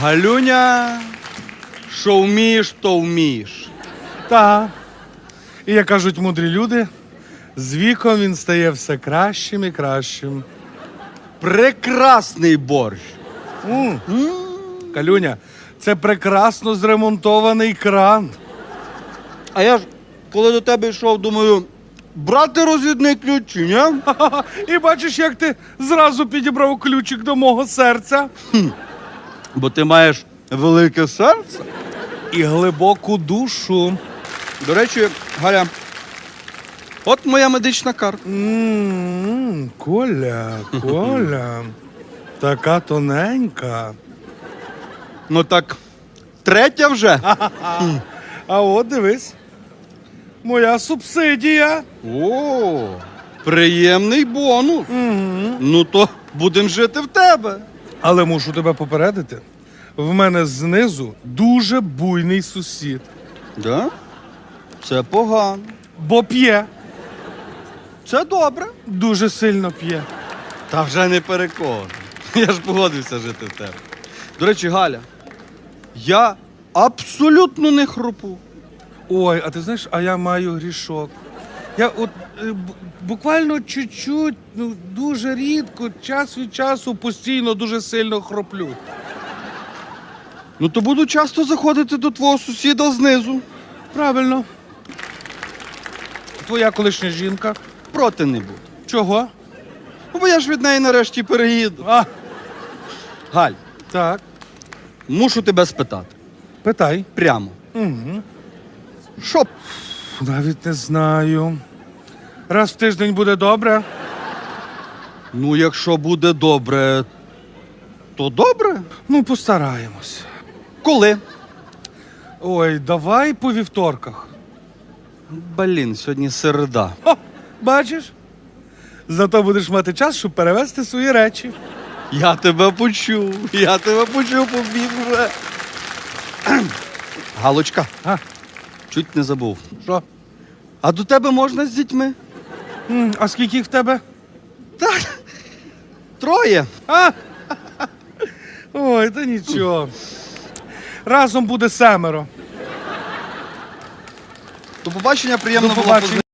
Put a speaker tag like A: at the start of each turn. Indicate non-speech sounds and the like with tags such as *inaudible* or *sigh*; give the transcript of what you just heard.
A: Галюня, що вмієш, то вмієш.
B: Та. І як кажуть мудрі люди, з віком він стає все кращим і кращим.
A: Прекрасний борщ.
B: М. Калюня, це прекрасно зремонтований кран.
A: А я ж, коли до тебе йшов, думаю, брати розвідний ключ чи ні?
B: І бачиш, як ти зразу підібрав ключик до мого серця
A: Бо ти маєш велике серце.
B: і глибоку душу.
A: До речі, Галя, от моя медична карта.
B: М, Коля, Коля, *laughs* така тоненька.
A: Ну так, третя вже. *laughs*
B: А от дивись. Моя субсидія.
A: О, приємний бонус. Ну то будемо жити в тебе.
B: Але мушу тебе попередити. В мене знизу дуже буйний сусід.
A: Да? Це погано.
B: Бо п'є,
A: Це добре.
B: дуже сильно п'є.
A: Та вже не переконаний. *laughs* Я ж погодився жити в тебе. До речі, Галя, я абсолютно не хропу.
B: Ой, а ти знаєш, а я маю грішок. Я от е, буквально чуть-чуть, ну дуже рідко, час від часу постійно дуже сильно хроплю.
A: Ну то буду часто заходити до твого сусіда знизу.
B: Правильно. Твоя колишня жінка.
A: Проти не буду.
B: Чого?
A: Ну, бо я ж від неї нарешті переїду.
B: А,
A: Галь,
B: так.
A: мушу тебе спитати.
B: Питай.
A: Прямо.
B: Угу.
A: Що?
B: Навіть не знаю. Раз в тиждень буде добре.
A: Ну, якщо буде добре, то добре.
B: Ну, постараємось.
A: Коли?
B: Ой, давай по вівторках.
A: Блін, сьогодні середа.
B: О, бачиш? Зато будеш мати час, щоб перевезти свої речі.
A: Я тебе почув. Я тебе почув, побіг вже. Галочка,
B: А,
A: чуть не забув.
B: що?
A: А до тебе можна з дітьми?
B: М, А скільки їх в тебе?
A: Так. Троє.
B: А? Ой, та нічого. Разом буде семеро.
A: До побачення, приємно
B: До
A: було
B: побачення.